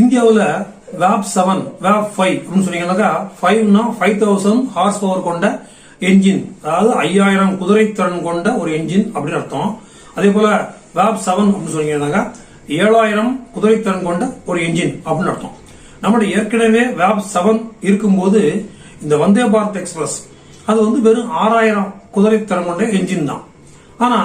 இந்தியாவில் vape seven vape five அப்படின்னு சொன்னீங்கன்னாக்கா ஃபைவ்னா ஃபைவ் தௌசண்ட் ஹார்ஸ் பவர் கொண்ட என்ஜின் அதாவது ஐயாயிரம் குதிரை திறன் கொண்ட ஒரு என்ஜின் அப்படின்னு அர்த்தம். அதே போல வேப் செவன் அப்படின்னு சொன்னீங்கன்னாக்கா ஏழாயிரம் குதிரை திறன் கொண்ட ஒரு என்ஜின் அப்படின்னு அர்த்தம். நம்மளுடைய ஏற்கனவே வேப் செவன் இருக்கும்போது இந்த வந்தே பாரத் எக்ஸ்பிரஸ் அது வந்து வெறும் ஆறாயிரம் குதிரை திறன் கொண்ட என்ஜின் தான். ஆனா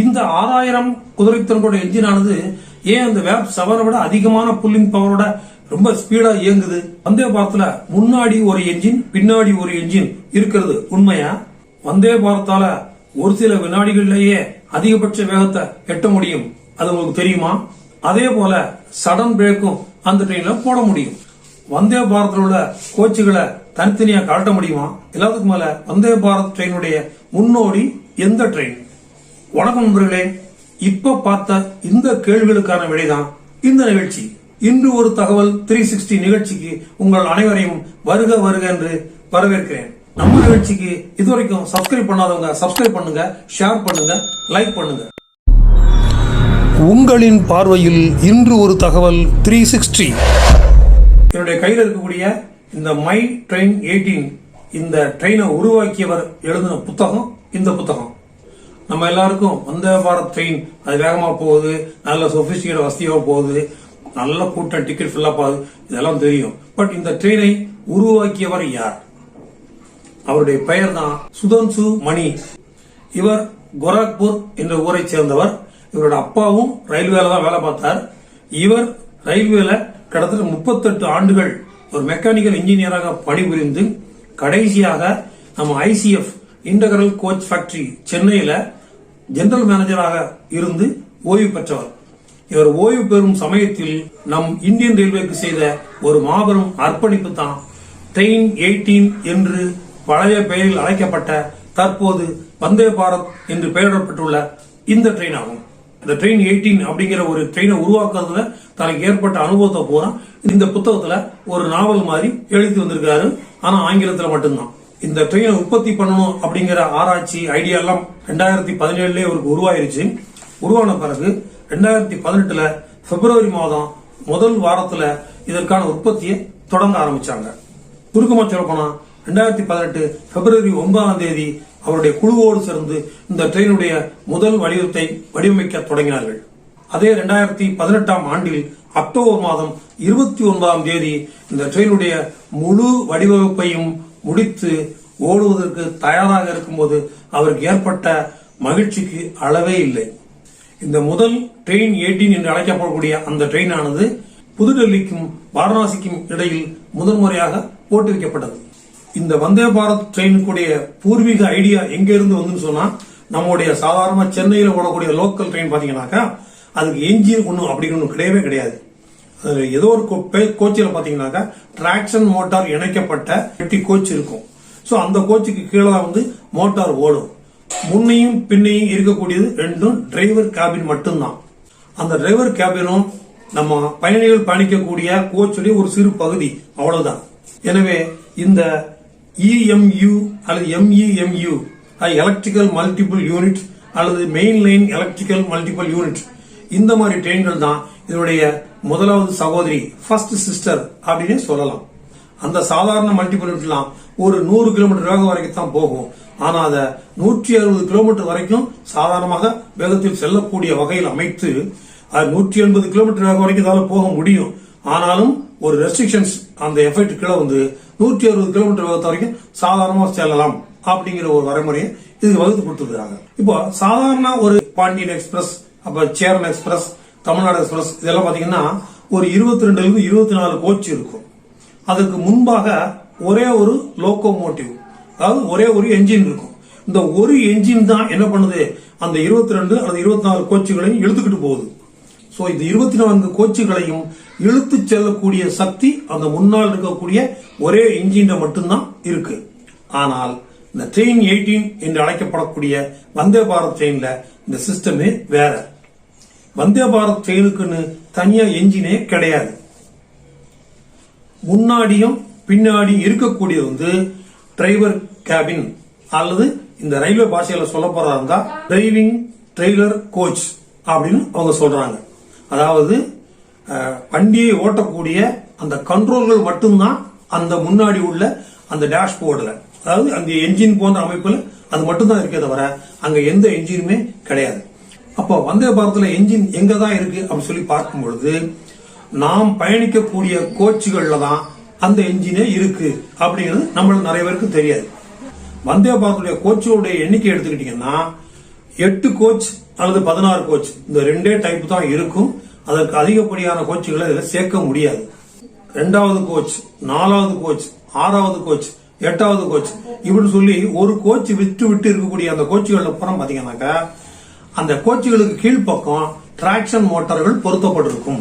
இந்த ஆறாயிரம் குதிரைத்திறன் கொண்ட என்ஜின் ஆனது ஏன் அந்த வேப் செவனை விட அதிகமான புல்லிங் பவரோட ரொம்ப ஸ்பீடா இயங்குது? வந்தே பாரத்ல முன்னாடி ஒரு என்ஜின் பின்னாடி ஒரு என்ஜின் இருக்கிறது உண்மையா? வந்தே பாரத்தால ஒரு சில வினாடிகள்லயே அதிகபட்ச வேகத்தை எட்ட முடியும். அது உங்களுக்கு தெரியுமா? அதே போல சடன் பிரேக்கும் அந்த ட்ரெயின்ல போட முடியும். வந்தே பாரத்ல உள்ள கோச்சுகளை தனித்தனியா காட்ட முடியுமா? எல்லாத்துக்கும் மேல வந்தே பாரத் ட்ரெயினுடைய முன்னோடி எந்த ட்ரெயின் வணக்கம் நண்பர்களே. இப்ப பார்த்த இந்த கேள்விகளுக்கான விடைதான் இந்த நிகழ்ச்சி. இன்று ஒரு தகவல் த்ரீ சிக்ஸ்டி நிகழ்ச்சிக்கு உங்கள் அனைவரையும் வருக வருக என்று வரவேற்கிறேன். நம்ம நிகழ்ச்சிக்கு இதுவரைக்கும் சப்ஸ்கிரைப் பண்ணாதவங்க சப்ஸ்கிரைப் பண்ணுங்க ஷேர் பண்ணுங்க லைக் பண்ணுங்க. உங்களின் பார்வையில் இன்று ஒரு தகவல் த்ரீ சிக்ஸ்டி என்னுடைய கையில் இருக்கக்கூடிய இந்த மை ட்ரெயின் எயிட்டீன் இந்த ட்ரெயினை உருவாக்கியவர் எழுதின புத்தகம் இந்த புத்தகம். நம்ம எல்லாருக்கும் வந்தே பாரத் ட்ரெயின் அது வேகமா போகுது நல்ல சொபிஸ்டிகேட் வசதியா போகுது நல்ல கூட்டம் டிக்கெட் ஃபில்லப் ஆகுது இதெல்லாம் தெரியும். பட் இந்த ட்ரெயினை உருவாக்கியவர் யார்? அவருடைய பெயர் தான் சுதன்சு மணி. இவர் கோரக்பூர் என்ற ஊரை சேர்ந்தவர். இவரோட அப்பாவும் ரயில்வேல தான் வேலை பார்த்தார். இவர் ரயில்வேல கிட்டத்தட்ட முப்பத்தெட்டு ஆண்டுகள் ஒரு மெக்கானிக்கல் இன்ஜினியராக பணிபுரிந்து கடைசியாக நம்ம ஐசிஎஃப் இன்டகரல் கோச் ஃபேக்டரி சென்னையில ஜெனரல் மேனேஜராக இருந்து ஓய்வு பெற்றவர். இவர் ஓய்வு பெறும் சமயத்தில் நம் இந்தியன் ரயில்வேக்கு செய்த ஒரு மாபெரும் அர்ப்பணிப்பு தான் ட்ரெயின் எயிட்டீன் என்று பழைய பெயரில் அழைக்கப்பட்ட தற்போது வந்தே பாரத் என்று பெயரிடப்பட்டுள்ள இந்த ட்ரெயின் ஆகும். இந்த ட்ரெயின் எயிட்டீன் அப்படிங்கிற ஒரு ட்ரெயினை உருவாக்குறதுல தனக்கு ஏற்பட்ட அனுபவத்தை பூரா இந்த புத்தகத்துல ஒரு நாவல் மாதிரி எழுதி வந்திருக்காரு ஆனா ஆங்கிலத்துல மட்டும்தான். இந்த ட்ரெயினை உற்பத்தி பண்ணணும் அப்படிங்கிற ஆராய்ச்சி ஐடியா எல்லாம் ரெண்டாயிரத்தி பதினேழுலயே அவருக்கு உருவாயிருச்சு. உருவான பிறகு ரெண்டாயிரத்தி பதினெட்டுல பிப்ரவரி மாதம் முதல் வாரத்துல இதற்கான உற்பத்தியை தொடங்க ஆரம்பிச்சாங்க. சுருக்கமா சொல்ல ரெண்டாயிரத்தி பதினெட்டு பிப்ரவரி ஒன்பதாம் தேதி அவருடைய குழுவோடு சேர்ந்து இந்த ட்ரெயினுடைய முதல் வடிவத்தை வடிவமைக்க தொடங்கினார்கள். அதே ரெண்டாயிரத்தி பதினெட்டாம் ஆண்டில் அக்டோபர் மாதம் இருபத்தி ஒன்பதாம் தேதி இந்த ட்ரெயினுடைய முழு வடிவமைப்பையும் முடித்து ஓடுவதற்கு தயாராக இருக்கும்போது அவருக்கு ஏற்பட்ட மகிழ்ச்சிக்கு அளவே இல்லை. இந்த முதல் ட்ரெயின் எயிட்டீன் என்று அழைக்கப்படக்கூடிய அந்த ட்ரெயின் ஆனது புதுடெல்லிக்கும் வாரணாசிக்கும் இடையில் முதன்முறையாக போட்டு வைக்கப்பட்டது இந்த வந்தே பாரத் ட்ரெயினுக்குடைய பூர்வீக ஐடியா எங்க இருந்து வந்துன்னு சொன்னா நம்முடைய சாதாரண சென்னையில் ஓடக்கூடிய லோக்கல் ட்ரெயின் பாத்தீங்கன்னாக்கா அதுக்கு என்ஜின் ஒன்றும் அப்படின்னு ஒன்றும் கிடையவே கிடையாது. ஏதோ ஒரு கோச்சில் பாத்தீங்கன்னாக்கா டிராக்ஷன் மோட்டார் இணைக்கப்பட்ட எட்டி கோச் இருக்கும். ஸோ அந்த கோச்சுக்கு கீழே தான் வந்து மோட்டார் ஓடும். முன்னையும் பின்னையும் இருக்கக்கூடியது ரெண்டும் டிரைவர் கேபின் மட்டும்தான். அந்த டிரைவர் கேபினும் நம்ம பயணிகள் பயணிக்கக்கூடிய கோச்சுடைய ஒரு சிறு பகுதி அவ்வளவுதான். எனவே இந்த இஎம்யூ அல்லது எம்இஎம்யூ எலக்ட்ரிக்கல் மல்டிபிள் யூனிட் அல்லது main line electrical multiple unit இந்த மாதிரி ட்ரெயின்கள் தான் இதனுடைய முதலாவது சகோதரி ஃபர்ஸ்ட் சிஸ்டர் அப்படின்னு சொல்லலாம். அந்த சாதாரண மல்டிபிள்லாம் ஒரு நூறு கிலோமீட்டர் வேகம் வரைக்கும் தான் போகும். ஆனால் அதை நூற்றி அறுபது கிலோமீட்டர் வரைக்கும் சாதாரணமாக வேகத்தில் செல்லக்கூடிய வகையில் அமைத்து அது நூற்றி எண்பது கிலோமீட்டர் வேகம் வரைக்கும் தான் போக முடியும். ஆனாலும் ஒரு ரெஸ்ட்ரிக்ஷன்ஸ் அந்த எஃபெக்ட் கீழே வந்து நூற்றி அறுபது கிலோமீட்டர் வேகத்தை வரைக்கும் சாதாரணமாக செல்லலாம் அப்படிங்கிற ஒரு வரைமுறையை இது வகுத்து கொடுத்துருக்காங்க இப்போ சாதாரண ஒரு பாண்டியன் எக்ஸ்பிரஸ் அப்ப சேரன் எக்ஸ்பிரஸ் தமிழ்நாடு எக்ஸ்பிரஸ் இதெல்லாம் பார்த்தீங்கன்னா ஒரு இருபத்தி ரெண்டுலேருந்து இருபத்தி நாலு கோச் இருக்கும். அதுக்கு முன்பாக ஒரே ஒரு லோகோமோட்டிவ் அதாவது ஒரே ஒரு என்ஜின் இருக்கும். இந்த ஒரு என்ஜின் தான் என்ன பண்ணுது? அந்த இருபத்தி ரெண்டு அல்லது இருபத்தி நாலு கோச்சுகளையும் இழுத்துக்கிட்டு போகுது. ஸோ இந்த இருபத்தி நான்கு கோச்சுகளையும் இழுத்து செல்லக்கூடிய சக்தி அந்த முன்னால் இருக்கக்கூடிய ஒரே இன்ஜின் மட்டும்தான் இருக்கு. ஆனால் இந்த ட்ரெயின் எயிட்டீன் என்று அழைக்கப்படக்கூடிய வந்தே பாரத் ட்ரெயினில் இந்த சிஸ்டமே வேற. வந்தே பாரத் ட்ரெயினுக்குன்னு தனியா என்ஜினே கிடையாது. முன்னாடியும் பின்னாடி இருக்கக்கூடியது வந்து டிரைவர் கேபின். அல்லது இந்த ரயில்வே பாஷையில சொல்ல போறதா இருந்தா டிரைவிங் ட்ரெய்லர் கோச் அப்படின்னு அவங்க சொல்றாங்க. அதாவது வண்டியை ஓட்டக்கூடிய அந்த கண்ட்ரோல்கள் மட்டும்தான் அந்த முன்னாடி உள்ள அந்த டேஷ்போர்டில். அதாவது அந்த என்ஜின் போன்ற அமைப்பில் அது மட்டும்தான் இருக்கே தவிர அங்கே எந்த என்ஜினுமே கிடையாது. அப்போ வந்தே பாரத்தில் என்ஜின் எங்கே தான் இருக்குது அப்படின்னு சொல்லி பார்க்கும் பொழுது நாம் பயணிக்கக்கூடிய கோச்சுகளில் தான் அந்த என்ஜினே இருக்குது அப்படிங்கிறது நம்மளுக்கு நிறைய பேருக்கு தெரியாது. வந்தே பாரத்துடைய கோச்சுடைய எண்ணிக்கை எடுத்துக்கிட்டிங்கன்னா எட்டு கோச் அல்லது பதினாறு கோச் இந்த ரெண்டே டைப் தான் இருக்கும். அதற்கு அதிகப்படியான கோச்சுகளை இதில் சேர்க்க முடியாது. ரெண்டாவது கோச் நாலாவது கோச் ஆறாவது கோச் எட்டாவது கோச் இப்படி சொல்லி ஒரு கோச் விட்டு விட்டு இருக்கக்கூடிய அந்த கோச்சுகளில் அப்புறம் பார்த்தீங்கன்னாக்கா அந்த கோச்சுகளுக்கு கீழ்ப்பக்கம் டிராக்ஷன் மோட்டார்கள் பொருத்தப்பட்டிருக்கும்.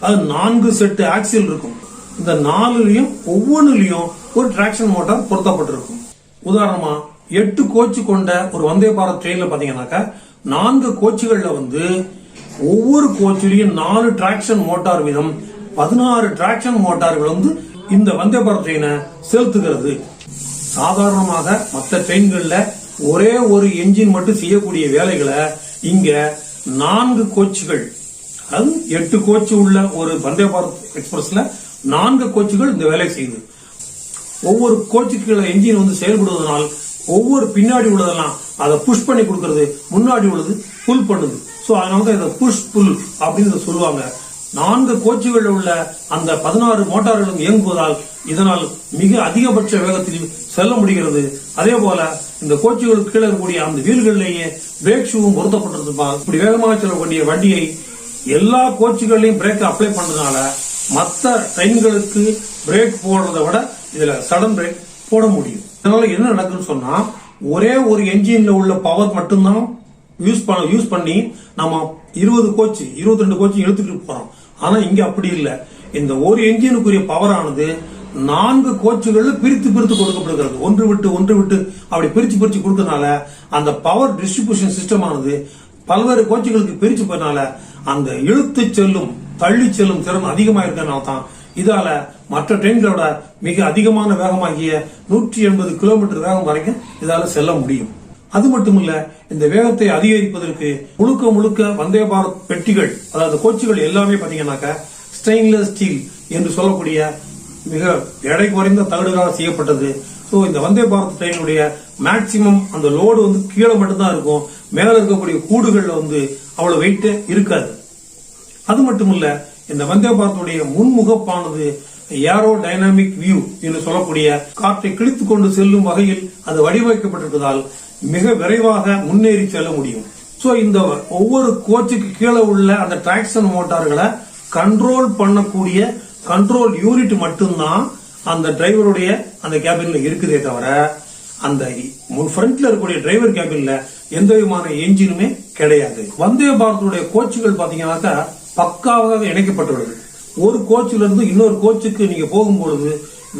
அது நான்கு செட்டு ஆக்சில் இருக்கும். இந்த நாலுலயும் ஒவ்வொன்றுலயும் ஒரு டிராக்ஷன் மோட்டார் பொருத்தப்பட்டிருக்கும். உதாரணமா எட்டு கோச்சு கொண்ட ஒரு வந்தே பாரத் ட்ரெயின்ல பாத்தீங்கன்னாக்கா நான்கு கோச்சுகள்ல வந்து ஒவ்வொரு கோச்சிலையும் நாலு டிராக்ஷன் மோட்டார் வீதம் பதினாறு டிராக்ஷன் மோட்டார்கள் வந்து இந்த வந்தே பாரத் ட்ரெயினை செலுத்துகிறது. சாதாரணமாக மற்ற ட்ரெயின்கள்ல ஒரே ஒரு என்ஜின் மட்டும் செய்யக்கூடிய வேலைகளை இங்க நான்கு கோச்சுகள் அது எட்டு கோச்சு உள்ள ஒரு வந்தே பாரத் எக்ஸ்பிரஸ்ல நான்கு கோச்சுகள் இந்த வேலை செய்யுது. ஒவ்வொரு கோச்சுக்குள்ள என்ஜின் வந்து செயல்படுவதனால் ஒவ்வொரு பின்னாடி உள்ளதெல்லாம் அதை புஷ் பண்ணி கொடுக்கறது முன்னாடி உள்ளது புல் பண்ணுது. சோ அதனால தான் இதை புஷ் புல் அப்படின்னு சொல்லுவாங்க. நான்கு கோச்சுகள் உள்ள அந்த பதினாறு மோட்டார்களும் இயங்குவதால் இதனால் மிக அதிகபட்ச வேகத்தில் செல்ல முடிகிறது. அதே போல இந்த கோச்சுகளுக்கு கீழே இருக்கக்கூடிய அந்த வீல்களிலேயே பிரேக் ஷூவும் பொருத்தப்பட்டிருப்பால் இப்படி வேகமாக செல்லக்கூடிய வண்டியை எல்லா கோச்சுகள்லயும் பிரேக் அப்ளை பண்றதுனால மற்ற ட்ரெயின்களுக்கு பிரேக் போடுறதை விட இதுல சடன் பிரேக் போட முடியும். இதனால என்ன நடக்குன்னு சொன்னா ஒரே ஒரு என்ஜின்ல உள்ள பவர் மட்டும்தான் யூஸ் பண்ண யூஸ் பண்ணி நம்ம இருபது கோச்சு இருபத்தி ரெண்டு கோச்சு இழுத்துட்டு போறோம். ஆனா இங்க அப்படி இல்லை. இந்த ஒரு என்ஜினுக்குரிய பவர் ஆனது நான்கு கோச்சுகள்ல பிரித்து பிரித்து கொடுக்கப்படுகிறது. ஒன்று விட்டு ஒன்று விட்டு அப்படி பிரிச்சு பிரிச்சு கொடுக்கறதுனால அந்த பவர் டிஸ்ட்ரிபியூஷன் சிஸ்டம் ஆனது பல்வேறு கோச்சுகளுக்கு பிரிச்சு போனால அந்த இழுத்து செல்லும் தள்ளி செல்லும் திறன் அதிகமா இருக்கனால தான் இதால மற்ற ட்ரெயின்களோட மிக அதிகமான வேகமாகிய நூற்றி எண்பது கிலோமீட்டர் வேகம் வரைக்கும் இதால செல்ல முடியும். அது மட்டும் இந்த வேகத்தை அதிகரிப்பதற்கு முழுக்க முழுக்க வந்தே பாரத் பெட்டிகள் அதாவது கோச்சுகள் எல்லாமே பாத்தீங்கன்னாக்க ஸ்டெயின்லெஸ் ஸ்டீல் என்று சொல்லக்கூடிய மிக எடை குறைந்த தகடுகளால் செய்யப்பட்டது. ஸோ இந்த வந்தே பாரத் ட்ரெயினுடைய மேக்சிமம் அந்த லோடு வந்து கீழே மட்டும்தான் இருக்கும். மேலே இருக்கக்கூடிய கூடுகளில் வந்து அவ்வளோ வெயிட்டே இருக்காது. அது மட்டும் இல்லை இந்த வந்தே பாரத்துடைய முன்முகப்பானது ஏரோ டைனாமிக் வியூ என்று சொல்லக்கூடிய காற்றை கிழித்து கொண்டு செல்லும் வகையில் அது வடிவமைக்கப்பட்டிருப்பதால் மிக விரைவாக முன்னேறி செல்ல முடியும். சோ இந்த ஒவ்வொரு கோச்சுக்கு கீழே உள்ள அந்த டிராக்ஷன் மோட்டார்களை கண்ட்ரோல் பண்ணக்கூடிய கண்ட்ரோல் யூனிட் மட்டும்தான் அந்த டிரைவருடைய அந்த கேபின்ல இருக்குதே தவிர அந்த ஃப்ரண்ட்ல இருக்கக்கூடிய டிரைவர் கேபின்ல எந்த விதமான என்ஜினுமே கிடையாது. வந்தே பாரத்துடைய கோச்சுகள் பாத்தீங்கன்னாக்கா பக்காவாக இணைக்கப்பட்டுள்ளது. ஒரு கோச்சில இருந்து இன்னொரு கோச்சுக்கு நீங்க போகும்பொழுது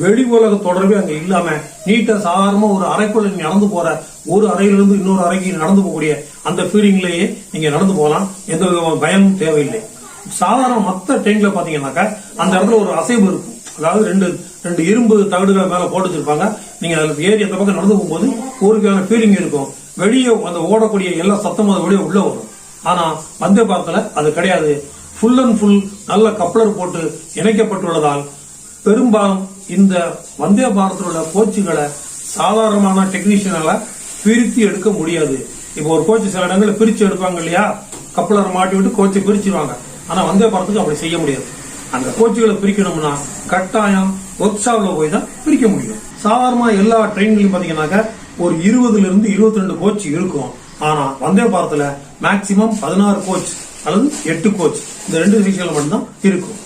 வெளி உலக தொடர்பே அங்க இல்லாம நீட்டா சாதாரணமா ஒரு அறைக்குள்ள நீங்க நடந்து போற ஒரு அறையிலிருந்து இன்னொரு அறைக்கு நடந்து போகக்கூடிய அந்த ஃபீலிங்லேயே நீங்க நடந்து போகலாம். எந்த விதமான பயமும் தேவையில்லை. சாதாரண மத்த ட்ரெயின்ல பாத்தீங்கன்னாக்கா அந்த இடத்துல ஒரு அசைவு இருக்கும். அதாவது ரெண்டு ரெண்டு இரும்பு தகடுகள் மேல போட்டு வச்சிருப்பாங்க. நீங்க அதுல ஏறி அந்த பக்கம் நடந்து போகும்போது ஒரு விதமான ஃபீலிங் இருக்கும். வெளியே அந்த ஓடக்கூடிய எல்லா சத்தமும் அது வெளியே உள்ள வரும். ஆனா வந்தே பாரத்ல அது கிடையாது. ஃபுல் அண்ட் ஃபுல் நல்ல கப்ளர் போட்டு இணைக்கப்பட்டுள்ளதால் பெரும்பாலும் இந்த வந்தே பாரத்தில் உள்ள கோச்சுகளை சாதாரணமான டெக்னீஷியனால பிரித்து எடுக்க முடியாது. இப்போ ஒரு கோச்சு சில இடங்களில் பிரித்து எடுப்பாங்க இல்லையா? கப்ளரை மாட்டி விட்டு கோச்சை பிரிச்சிருவாங்க. ஆனால் வந்தே பாரத்துக்கு அப்படி செய்ய முடியாது. அந்த கோச்சுகளை பிரிக்கணும்னா கட்டாயம் ஒர்க் ஷாப்ல போய் தான் பிரிக்க முடியும். சாதாரணமாக எல்லா ட்ரெயின்களையும் பார்த்தீங்கன்னாக்கா ஒரு இருபதுல இருந்து இருபத்தி ரெண்டு கோச் இருக்கும். ஆனால் வந்தே பாரத்தில் மேக்சிமம் பதினாறு கோச் அல்லது எட்டு கோச். இந்த ரெண்டு விஷயங்கள் மட்டும்தான் இருக்கும்.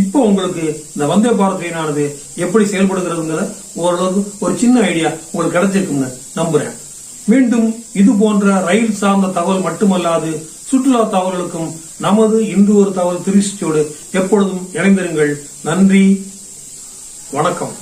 இப்போ உங்களுக்கு இந்த வந்தே பாரத் ட்ரெயினானது எப்படி செயல்படுகிறதுங்கிற ஓரளவுக்கு ஒரு சின்ன ஐடியா உங்களுக்கு கிடைச்சிருக்கும்னு நம்புறேன். மீண்டும் இது போன்ற ரயில் சார்ந்த தகவல் மட்டுமல்லாது சுற்றுலா தகவல்களுக்கும் நமது இன்று ஒரு தகவல் திருச்சியோடு எப்பொழுதும் இணைந்திருங்கள். நன்றி. வணக்கம்.